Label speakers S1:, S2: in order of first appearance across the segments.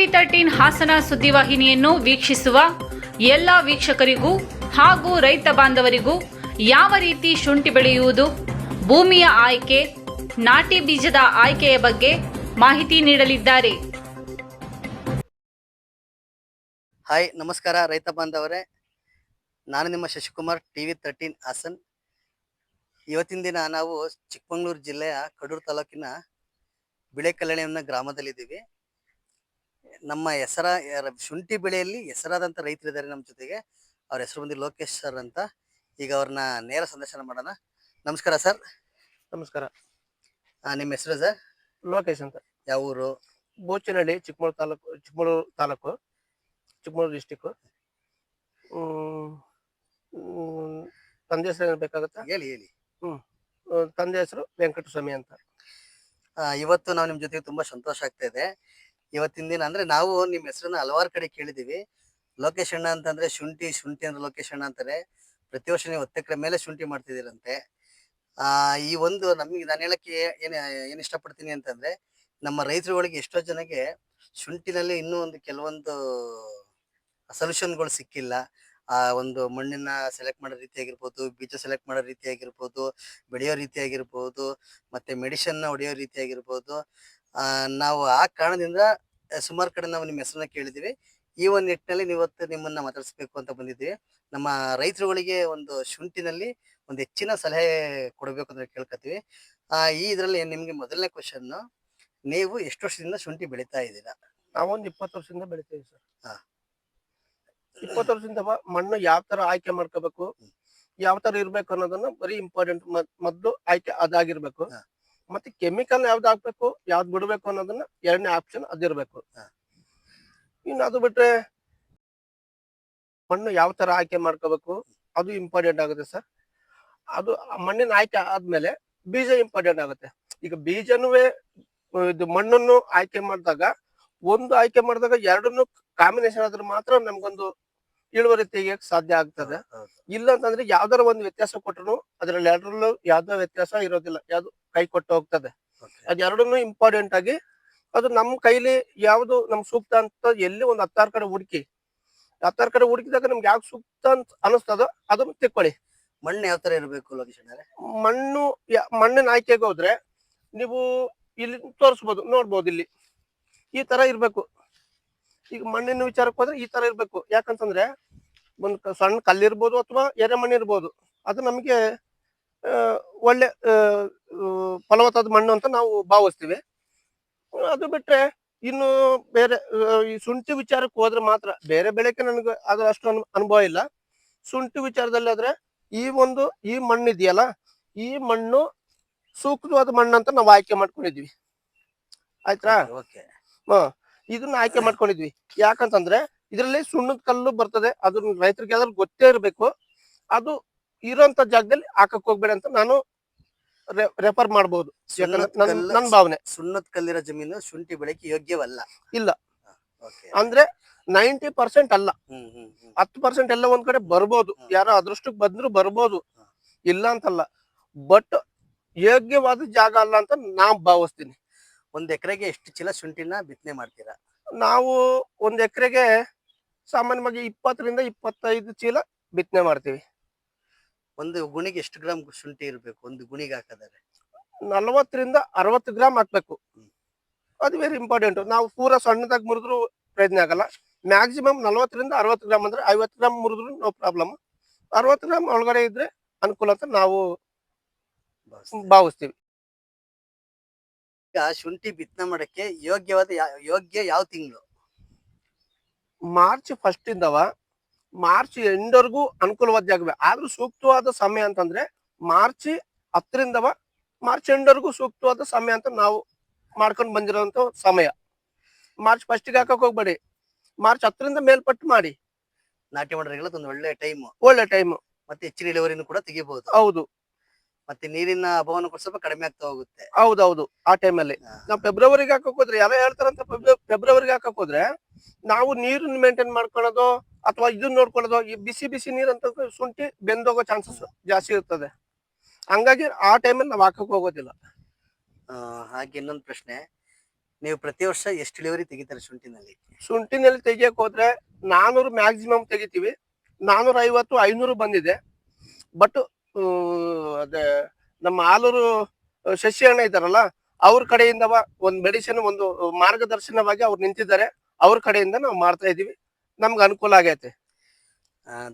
S1: TV thirteen Hassan ಸುದ್ದಿವಾಹಿನಿಯನ್ನು ವೀಕ್ಷಿಸುವ ಎಲ್ಲ ವೀಕ್ಷಕರಿಗೂ ಹಾಗೂ ರೈತ ಬಾಂಧವರಿಗೂ ಯಾವ ರೀತಿ ಶುಂಠಿ ಬೆಳೆಯುವುದು, ಭೂಮಿಯ ಆಯ್ಕೆ, ನಾಟಿ ಬೀಜದ ಆಯ್ಕೆಯ ಬಗ್ಗೆ ಮಾಹಿತಿ ನೀಡಲಿದ್ದಾರೆ.
S2: ಹಾಯ್, ನಮಸ್ಕಾರ ರೈತ ಬಾಂಧವರೇ. ನಾನು ನಿಮ್ಮ ಶಶಿಕುಮಾರ್, ಟಿವಿ ತರ್ಟೀನ್ ಹಾಸನ್. ಇವತ್ತಿನ ದಿನ ನಾವು ಚಿಕ್ಕಮಗಳೂರು ಜಿಲ್ಲೆಯ ಕಡೂರು ತಾಲೂಕಿನ ಬಿಳೆಕಲ್ಲಣಿ ಅನ್ನೋ ಗ್ರಾಮದಲ್ಲಿದ್ದೀವಿ. ನಮ್ಮ ಹೆಸರ ಶುಂಠಿ ಬೆಳೆಯಲ್ಲಿ ಹೆಸರಾದಂಥ ರೈತರಿದ್ದಾರೆ ನಮ್ಮ ಜೊತೆಗೆ. ಅವ್ರ ಹೆಸರು ಬಂದಿ ಲೋಕೇಶ್ ಸರ್ ಅಂತ. ಈಗ ಅವ್ರನ್ನ ನೇರ ಸಂದರ್ಶನ ಮಾಡೋಣ. ನಮಸ್ಕಾರ ಸರ್.
S3: ನಮಸ್ಕಾರ.
S2: ನಿಮ್ಮ ಹೆಸರು ಸರ್?
S3: ಲೋಕೇಶ್ ಅಂತ.
S2: ಯಾವ ಊರು?
S3: ಬೋಚನಹಳ್ಳಿ ಚಿಕ್ಕಮಗಳೂರು ತಾಲೂಕು ಚಿಕ್ಕಮಗಳೂರು ತಾಲೂಕು ಚಿಕ್ಕಮಗಳೂರು ಡಿಸ್ಟಿಕ್ ತಂದೆ ಹೆಸರು ಏನ್ ಬೇಕಾಗುತ್ತಾ?
S2: ಹೇಳಿ ಹೇಳಿ.
S3: ಹ್ಮ್ ತಂದೆ ಹೆಸರು ವೆಂಕಟಸ್ವಾಮಿ ಅಂತ.
S2: ಇವತ್ತು ನಾವು ನಿಮ್ ಜೊತೆಗೆ ತುಂಬಾ ಸಂತೋಷ ಆಗ್ತಾ ಇದೆ. ಇವತ್ತಿನ ದಿನ ಅಂದ್ರೆ ನಾವು ನಿಮ್ಮ ಹೆಸರನ್ನ ಹಲವಾರು ಕಡೆ ಕೇಳಿದೀವಿ. ಲೋಕೇಶ್ ಅಣ್ಣ ಅಂತಂದ್ರೆ ಶುಂಠಿ ಶುಂಠಿ ಅಂದ್ರೆ ಲೋಕೇಶ್ ಅಣ್ಣ ಅಂತಾರೆ. ಪ್ರತಿ ವರ್ಷ ನೀವು ಒತ್ತಕ್ರ ಮೇಲೆ ಶುಂಠಿ ಮಾಡ್ತಿದ್ದೀರಂತೆ. ಆ, ಈ ಒಂದು ನಮಗೆ ನಾನು ಹೇಳಕ್ಕೆ ಏನ್ ಏನ್ ಇಷ್ಟಪಡ್ತೀನಿ ಅಂತಂದ್ರೆ ನಮ್ಮ ರೈತರುಗಳಿಗೆ ಎಷ್ಟೋ ಜನಕ್ಕೆ ಶುಂಠಿನಲ್ಲಿ ಇನ್ನೂ ಒಂದು ಕೆಲವೊಂದು ಸೊಲ್ಯೂಷನ್ಗಳು ಸಿಕ್ಕಿಲ್ಲ. ಆ, ಒಂದು ಮಣ್ಣಿನ ಸೆಲೆಕ್ಟ್ ಮಾಡೋ ರೀತಿ ಆಗಿರ್ಬೋದು ಬೀಜ ಸೆಲೆಕ್ಟ್ ಮಾಡೋ ರೀತಿ ಆಗಿರ್ಬೋದು ಬೆಳೆಯೋ ರೀತಿ ಆಗಿರ್ಬೋದು ಮತ್ತೆ ಮೆಡಿಸಿನ್ ಹೊಡೆಯೋ ರೀತಿ ಆಗಿರ್ಬೋದು ಆ ನಾವು ಆ ಕಾರಣದಿಂದ ಸುಮಾರು ಕಡೆ ನಾವು ನಿಮ್ಮ ಹೆಸರನ್ನ ಕೇಳಿದೀವಿ ಈ ಒಂದು ನಿಟ್ಟಿನಲ್ಲಿ ಇವತ್ತು ನಿಮ್ಮನ್ನ ಮಾತಾಡಿಸ್ಬೇಕು ಅಂತ ಬಂದಿದ್ದೀವಿ. ನಮ್ಮ ರೈತರುಗಳಿಗೆ ಒಂದು ಶುಂಠಿನಲ್ಲಿ ಒಂದು ಹೆಚ್ಚಿನ ಸಲಹೆ ಕೊಡಬೇಕು ಅಂತ ಕೇಳ್ಕೊತೀವಿ ಆ ಈ ಇದರಲ್ಲಿ ನಿಮ್ಗೆ ಮೊದಲನೇ ಕ್ವಶನ್ ನೀವು ಎಷ್ಟು ವರ್ಷದಿಂದ ಶುಂಠಿ ಬೆಳೀತಾ ಇದ್ದೀರಾ?
S3: ನಾವೊಂದು ಇಪ್ಪತ್ತು ವರ್ಷದಿಂದ ಬೆಳಿತೀವಿ ಸರ್.
S2: ಹಾ.
S3: ಇಪ್ಪತ್ತು ವರ್ಷದಿಂದ ಬ- ಮಣ್ಣು ಯಾವ ತರ ಆಯ್ಕೆ ಮಾಡ್ಕೋಬೇಕು ಯಾವ ತರ ಇರ್ಬೇಕು ಅನ್ನೋದನ್ನ ಬರೀ ಇಂಪಾರ್ಟೆಂಟ್ ಮೊದ್ಲು ಆಯ್ಕೆ ಅದಾಗಿರ್ಬೇಕು.
S2: ಹಾ.
S3: ಮತ್ತೆ ಕೆಮಿಕಲ್ ಯಾವ್ದು ಹಾಕ್ಬೇಕು ಯಾವ್ದು ಬಿಡಬೇಕು ಅನ್ನೋದನ್ನ ಎರಡನೇ ಆಪ್ಷನ್ ಅದಿರ್ಬೇಕು. ಇನ್ನು ಅದು ಬಿಟ್ರೆ ಮಣ್ಣು ಯಾವ ತರ ಆಯ್ಕೆ ಮಾಡ್ಕೋಬೇಕು ಅದು ಇಂಪಾರ್ಟೆಂಟ್ ಆಗುತ್ತೆ ಸರ್. ಅದು ಮಣ್ಣಿನ ಆಯ್ಕೆ ಆದ್ಮೇಲೆ ಬೀಜ ಇಂಪಾರ್ಟೆಂಟ್ ಆಗುತ್ತೆ. ಈಗ ಬೀಜನುವೆ ಇದು ಮಣ್ಣನ್ನು ಆಯ್ಕೆ ಮಾಡಿದಾಗ ಒಂದು ಆಯ್ಕೆ ಮಾಡಿದಾಗ ಎರಡನ್ನು ಕಾಂಬಿನೇಷನ್ ಆದ್ರೆ ಮಾತ್ರ ನಮ್ಗೊಂದು ಇಳುವರಿ ತೆಗಿಯಕ್ ಸಾಧ್ಯ ಆಗ್ತದೆ. ಇಲ್ಲ ಅಂತಂದ್ರೆ ಯಾವ್ದಾರ ಒಂದು ವ್ಯತ್ಯಾಸ ಕೊಟ್ಟರು ಅದ್ರಲ್ಲಿ ಎರಡರಲ್ಲೂ ಯಾವ್ದೋ ವ್ಯತ್ಯಾಸ ಇರೋದಿಲ್ಲ. ಯಾವ್ದು ಕೈ ಕೊಟ್ಟು ಹೋಗ್ತದೆ. ಅದೆರಡನ್ನು ಇಂಪಾರ್ಟೆಂಟ್ ಆಗಿ ಅದು ನಮ್ ಕೈಲಿ ಯಾವ್ದು ನಮ್ ಸೂಕ್ತ ಅಂತ ಎಲ್ಲಿ ಒಂದು ಹತ್ತಾರು ಕಡೆ ಹುಡುಕಿ ಹತ್ತಾರು ಕಡೆ ಹುಡುಕಿದಾಗ ನಮ್ಗೆ ಯಾವ್ದು ಸೂಕ್ತ ಅಂತ ಅನಿಸ್ತದೋ ಅದನ್ನು ತಿಳ್ಕೊಳ್ಳಿ.
S2: ಮಣ್ಣು ಯಾವ ತರ ಇರಬೇಕು
S3: ಮಣ್ಣು ಮಣ್ಣಿನ ಆಯ್ಕೆಗೆ ಹೋದ್ರೆ ನೀವು ಇಲ್ಲಿ ತೋರಿಸ್ಬೋದು ನೋಡ್ಬೋದು ಇಲ್ಲಿ. ಈ ತರ ಇರ್ಬೇಕು. ಈಗ ಮಣ್ಣಿನ ವಿಚಾರಕ್ಕೆ ಹೋದ್ರೆ ಈ ತರ ಇರ್ಬೇಕು. ಯಾಕಂತಂದ್ರೆ ಒಂದು ಸಣ್ಣ ಕಲ್ಲಿರ್ಬೋದು ಅಥವಾ ಎರೆ ಮಣ್ಣು ಇರ್ಬೋದು. ಅದು ನಮಗೆ ಒಳ್ಳೆ ಫಲವತ್ತಾದ ಮಣ್ಣು ಅಂತ ನಾವು ಭಾವಿಸ್ತೀವಿ. ಅದು ಬಿಟ್ರೆ ಇನ್ನು ಬೇರೆ ಈ ಶುಂಠಿ ವಿಚಾರಕ್ಕೆ ಹೋದ್ರೆ ಮಾತ್ರ ಬೇರೆ ಬೆಳೆಗೆ ನನಗೆ ಅದ್ರ ಅಷ್ಟು ಅನು- ಅನುಭವ ಇಲ್ಲ. ಶುಂಠಿ ವಿಚಾರದಲ್ಲಿ ಆದ್ರೆ ಈ ಒಂದು ಈ ಮಣ್ಣು ಇದೆಯಲ್ಲ ಈ ಮಣ್ಣು ಸೂಕ್ತವಾದ ಮಣ್ಣು ಅಂತ ನಾವು ಆಯ್ಕೆ ಮಾಡ್ಕೊಂಡಿದ್ವಿ ಆಯ್ತಾ
S2: ಓಕೆ
S3: ಇದನ್ನ ಆಯ್ಕೆ ಮಾಡ್ಕೊಂಡಿದ್ವಿ. ಯಾಕಂತಂದ್ರೆ ಇದರಲ್ಲಿ ಸುಣ್ಣದ ಕಲ್ಲು ಬರ್ತದೆ. ಅದನ್ನ ರೈತರಿಗೆ ಯಾವ್ದಾದ್ರು ಗೊತ್ತೇ ಇರಬೇಕು. ಅದು ಇರೋಂತ ಜಾಗದಲ್ಲಿ ಹಾಕಕ್ ಹೋಗ್ಬೇಡ ಅಂತ ನಾನು ರೆಫರ್
S2: ಮಾಡಬಹುದು
S3: ನನ್ನ ಭಾವನೆ.
S2: ಸುಣ್ಣದ ಕಲ್ಲಿರೋ ಜಮೀನು ಶುಂಠಿ ಬೆಳೆಗೆ ಯೋಗ್ಯವಲ್ಲ.
S3: ಇಲ್ಲ. ಅಂದ್ರೆ ನೈಂಟಿ ಪರ್ಸೆಂಟ್ ಅಲ್ಲ. ಹತ್ತು ಪರ್ಸೆಂಟ್ ಎಲ್ಲ ಒಂದ್ ಕಡೆ ಬರ್ಬೋದು. ಯಾರೋ ಅದೃಷ್ಟಕ್ಕೆ ಬಂದ್ರು ಬರ್ಬೋದು. ಇಲ್ಲ ಅಂತಲ್ಲ. ಬಟ್ ಯೋಗ್ಯವಾದ ಜಾಗ ಅಲ್ಲ ಅಂತ ನಾ ಭಾವಿಸ್ತೀನಿ.
S2: ಒಂದ್ ಎಕರೆಗೆ ಎಷ್ಟು ಚೀಲ ಶುಂಠಿನ ಬಿತ್ತನೆ ಮಾಡ್ತೀರಾ?
S3: ನಾವು ಒಂದ್ ಎಕರೆಗೆ ಸಾಮಾನ್ಯವಾಗಿ ಇಪ್ಪತ್ತರಿಂದ ಇಪ್ಪತ್ತೈದು ಚೀಲ ಬಿತ್ತನೆ ಮಾಡ್ತೀವಿ.
S2: ಒಂದು ಗುಣಿಗೆ ಎಷ್ಟು ಗ್ರಾಮ್ ಶುಂಠಿ ಇರಬೇಕು? ಒಂದು ಗುಣಿಗೆ ಹಾಕದರೆ
S3: ನಲವತ್ತರಿಂದ ಅರವತ್ತು ಗ್ರಾಮ್ ಹಾಕ್ಬೇಕು. ಅದು ವೆರಿ ಇಂಪಾರ್ಟೆಂಟ್ ನಾವು ಪೂರ ಸಣ್ಣದಾಗಿ ಮುರಿದ್ರು ಪ್ರಯತ್ನ ಆಗಲ್ಲ. ಮ್ಯಾಕ್ಸಿಮಮ್ ನಲ್ವತ್ತರಿಂದ ಅರವತ್ತು ಗ್ರಾಮ್ ಅಂದ್ರೆ ಐವತ್ತು ಗ್ರಾಮ್ ಮುರಿದ್ರು ನೋ ಪ್ರಾಬ್ಲಮ್ ಅರವತ್ತು ಗ್ರಾಮ್ ಒಳಗಡೆ ಇದ್ರೆ ಅನುಕೂಲ ಅಂತ ನಾವು ಭಾವಿಸ್ತೀವಿ.
S2: ಈಗ ಶುಂಠಿ ಬಿತ್ತನೆ ಮಾಡಕ್ಕೆ ಯೋಗ್ಯವಾದ ಯೋಗ್ಯ ಯಾವ ತಿಂಗಳು?
S3: ಮಾರ್ಚ್ ಫಸ್ಟ್ ಇಂದವ. ಮಾರ್ಚ್ ಎಂಡ್ವರೆಗೂ ಅನುಕೂಲವಾದ ಜಾಗವೇ ಆದ್ರೂ ಸೂಕ್ತವಾದ ಸಮಯ ಅಂತಂದ್ರೆ ಮಾರ್ಚ್ ಹತ್ತರಿಂದವ ಮಾರ್ಚ್ ಎಂಡ್ವರೆಗೂ ಸೂಕ್ತವಾದ ಸಮಯ ಅಂತ ನಾವು ಮಾಡ್ಕೊಂಡು ಬಂದಿರೋಂತ ಸಮಯ. ಮಾರ್ಚ್ ಫಸ್ಟಿಗೆ ಹಾಕಕ್ ಹೋಗ್ಬೇಡಿ. ಮಾರ್ಚ್ ಹತ್ತರಿಂದ ಮೇಲ್ಪಟ್ಟು ಮಾಡಿ.
S2: ನಾಟಿ ಮಾಡೋರಿಗೆಲ್ಲ ಒಂದು ಒಳ್ಳೆ ಟೈಮ್
S3: ಒಳ್ಳೆ ಟೈಮ್
S2: ಮತ್ತೆ ಹೆಚ್ಚಿನ ಇಳುವರಿನೂ ಕೂಡ ತೆಗಿಬಹುದು
S3: ಹೌದು.
S2: ಮತ್ತೆ ನೀರಿನ ಅಭಾವನ ಕೂಡ ಸ್ವಲ್ಪ ಕಡಿಮೆ ಆಗ್ತಾ ಹೋಗುತ್ತೆ.
S3: ಹೌದೌದು ಆ ಟೈಮಲ್ಲಿ. ನಾವು ಫೆಬ್ರವರಿಗೆ ಹಾಕಕ್ ಹೋದ್ರೆ ಯಾರೋ ಹೇಳ್ತಾರಂತ ಫೆಬ್ರವರಿಗೆ ಹಾಕಕ್ ಹೋದ್ರೆ ನಾವು ನೀರನ್ನ ಮೇಂಟೈನ್ ಮಾಡ್ಕೊಳ್ಳೋದು ಅಥವಾ ಇದನ್ನ ನೋಡ್ಕೊಳ್ಳೋದು ಈ ಬಿಸಿ ಬಿಸಿ ನೀರ್ ಅಂತ ಶುಂಠಿ ಬೆಂದೋಗೋ ಚಾನ್ಸಸ್ ಜಾಸ್ತಿ ಇರ್ತದೆ. ಹಂಗಾಗಿ ಆ ಟೈಮಲ್ಲಿ ನಾವು ಹಾಕಕ್ ಹೋಗೋದಿಲ್ಲ.
S2: ಆ, ಹಾಗೆ ಇನ್ನೊಂದು ಪ್ರಶ್ನೆ. ನೀವು ಪ್ರತಿ ವರ್ಷ ಎಷ್ಟು ಇಳುವರಿ ತೆಗಿತಾರೆ ಶುಂಠಿನಲ್ಲಿ?
S3: ಶುಂಠಿನಲ್ಲಿ ತೆಗಿಯಕ್ ಹೋದ್ರೆ ನಾನೂರು ಮ್ಯಾಕ್ಸಿಮಮ್ ತೆಗಿತೀವಿ. ನಾನೂರ ಐವತ್ತು ಐನೂರು ಬಂದಿದೆ. ಬಟ್ ಅದೇ ನಮ್ಮ ಆಲೂರು ಶಶಿ ಅಣ್ಣ ಇದ್ದಾರಲ್ಲ, ಅವ್ರ ಕಡೆಯಿಂದ ಒಂದು ಮೆಡಿಸಿನ್ ಒಂದು ಮಾರ್ಗದರ್ಶನವಾಗಿ ಅವ್ರು ನಿಂತಿದ್ದಾರೆ. ಅವ್ರ ಕಡೆಯಿಂದ ನಾವು ಮಾಡ್ತಾ ಇದೀವಿ ನಮ್ಗೆ ಅನುಕೂಲ ಆಗೈತೆ.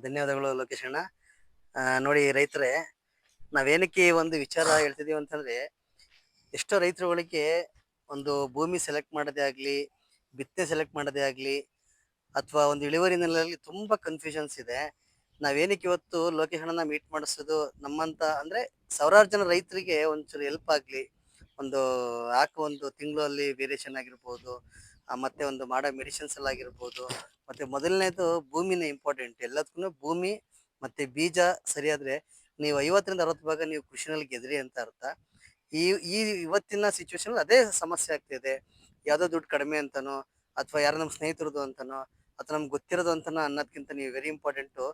S2: ಧನ್ಯವಾದಗಳು ಲೋಕೇಶ್ ಅಣ್ಣ. ನೋಡಿ ರೈತರೇ, ನಾವೇನಕ್ಕೆ ಒಂದು ವಿಚಾರ ಹೇಳ್ತಿದೀವಿ ಅಂತಂದ್ರೆ, ಎಷ್ಟೋ ರೈತರುಗಳಿಗೆ ಒಂದು ಭೂಮಿ ಸೆಲೆಕ್ಟ್ ಮಾಡೋದೇ ಆಗಲಿ, ಬಿತ್ತನೆ ಸೆಲೆಕ್ಟ್ ಮಾಡೋದೇ ಆಗಲಿ, ಅಥವಾ ಒಂದು ಇಳುವರಿ ನೆಲದಲ್ಲಿ ತುಂಬಾ ಕನ್ಫ್ಯೂಷನ್ಸ್ ಇದೆ. ನಾವೇನಕ್ಕೆ ಇವತ್ತು ಲೋಕೇಶಣ್ಣನ ಮೀಟ್ ಮಾಡಿಸೋದು? ನಮ್ಮಂತ ಅಂದ್ರೆ ಸಾವಿರಾರು ಜನ ರೈತರಿಗೆ ಒಂಚೂರು ಹೆಲ್ಪ್ ಆಗ್ಲಿ. ಒಂದು ಹಾಕುವ ಒಂದು ತಿಂಗಳಲ್ಲಿ ವೇರಿಯೇಷನ್ ಆಗಿರ್ಬೋದು ಮತ್ತೆ ಒಂದು ಮಾಡೋ ಮೆಡಿಸಿನ್ಸ್ ಎಲ್ಲ ಆಗಿರ್ಬೋದು. ಮತ್ತೆ ಮೊದಲನೇದು ಭೂಮಿನೇ ಇಂಪಾರ್ಟೆಂಟ್ ಎಲ್ಲದಕ್ಕೂ ಭೂಮಿ ಮತ್ತೆ ಬೀಜ ಸರಿಯಾದ್ರೆ ನೀವು ಐವತ್ತರಿಂದ ಅರವತ್ತು ಭಾಗ ನೀವು ಕೃಷಿನಲ್ಲಿ ಗೆದ್ರಿ ಅಂತ ಅರ್ಥ. ಈ ಈ ಇವತ್ತಿನ ಸಿಚುವೇಶನ್ ಅದೇ ಸಮಸ್ಯೆ ಆಗ್ತಿದೆ. ಯಾವ್ದೋ ದುಡ್ಡು ಕಡಿಮೆ ಅಂತನೋ, ಅಥವಾ ಯಾರು ನಮ್ಮ ಸ್ನೇಹಿತರದು ಅಂತನೋ, ಅಥವಾ ನಮ್ಗೆ ಗೊತ್ತಿರೋದು ಅಂತನೋ ಅನ್ನೋದಕ್ಕಿಂತ ನೀವು ವೆರಿ ಇಂಪಾರ್ಟೆಂಟು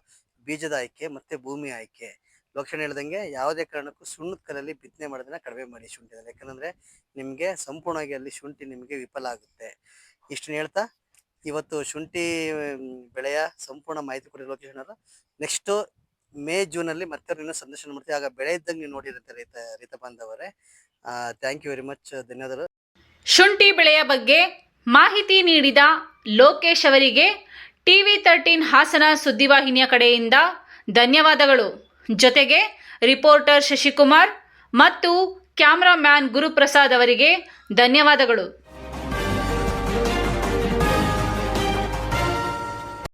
S2: ಬೀಜದ ಆಯ್ಕೆ ಮತ್ತೆ ಭೂಮಿ ಆಯ್ಕೆ. ಲಕ್ಷಣ ಹೇಳ್ದಂಗೆ ಯಾವುದೇ ಕಾರಣಕ್ಕೂ ಸುಣ್ಣದ ಕಲ್ಲಲ್ಲಿ ಬಿತ್ತನೆ ಮಾಡೋದನ್ನ ಕಡಿಮೆ ಮಾಡಿ ಶುಂಠಿನಲ್ಲಿ ಯಾಕಂದ್ರೆ ನಿಮಗೆ ಸಂಪೂರ್ಣವಾಗಿ ಅಲ್ಲಿ ಶುಂಠಿ ನಿಮಗೆ ವಿಫಲ ಆಗುತ್ತೆ. ಇಷ್ಟನ್ನ ಹೇಳ್ತಾ ಇವತ್ತು ಶುಂಠಿ ಬೆಳೆಯ ಸಂಪೂರ್ಣ ಮಾಹಿತಿ ಕೊಡಿ ಲೋಕೇಶ್ ಅವರು. ನೆಕ್ಸ್ಟ್ ಮೇ, ಜೂನ್ ಅಲ್ಲಿ ಮತ್ತೆ ಇನ್ನೂ ಸಂದರ್ಶನ ಮಾಡ್ತೀವಿ. ಆಗ ಬೆಳೆ ಇದ್ದಂಗೆ ನೀವು ನೋಡಿರುತ್ತೆ ರೈತ ರೈತ ಬಾಂಧವರೇ ಥ್ಯಾಂಕ್ ಯು ವೆರಿ ಮಚ್ ಧನ್ಯವಾದಗಳು.
S1: ಶುಂಠಿ ಬೆಳೆಯ ಬಗ್ಗೆ ಮಾಹಿತಿ ನೀಡಿದ ಲೋಕೇಶ್ ಅವರಿಗೆ ಟಿವಿ ತರ್ಟೀನ್ ಹಾಸನ ಸುದ್ದಿವಾಹಿನಿಯ ಕಡೆಯಿಂದ ಧನ್ಯವಾದಗಳು. ಜೊತೆಗೆ ರಿಪೋರ್ಟರ್ ಶಶಿಕುಮಾರ್ ಮತ್ತು ಕ್ಯಾಮ್ರಾಮ್ಯಾನ್ ಗುರುಪ್ರಸಾದ್ ಅವರಿಗೆ ಧನ್ಯವಾದಗಳು.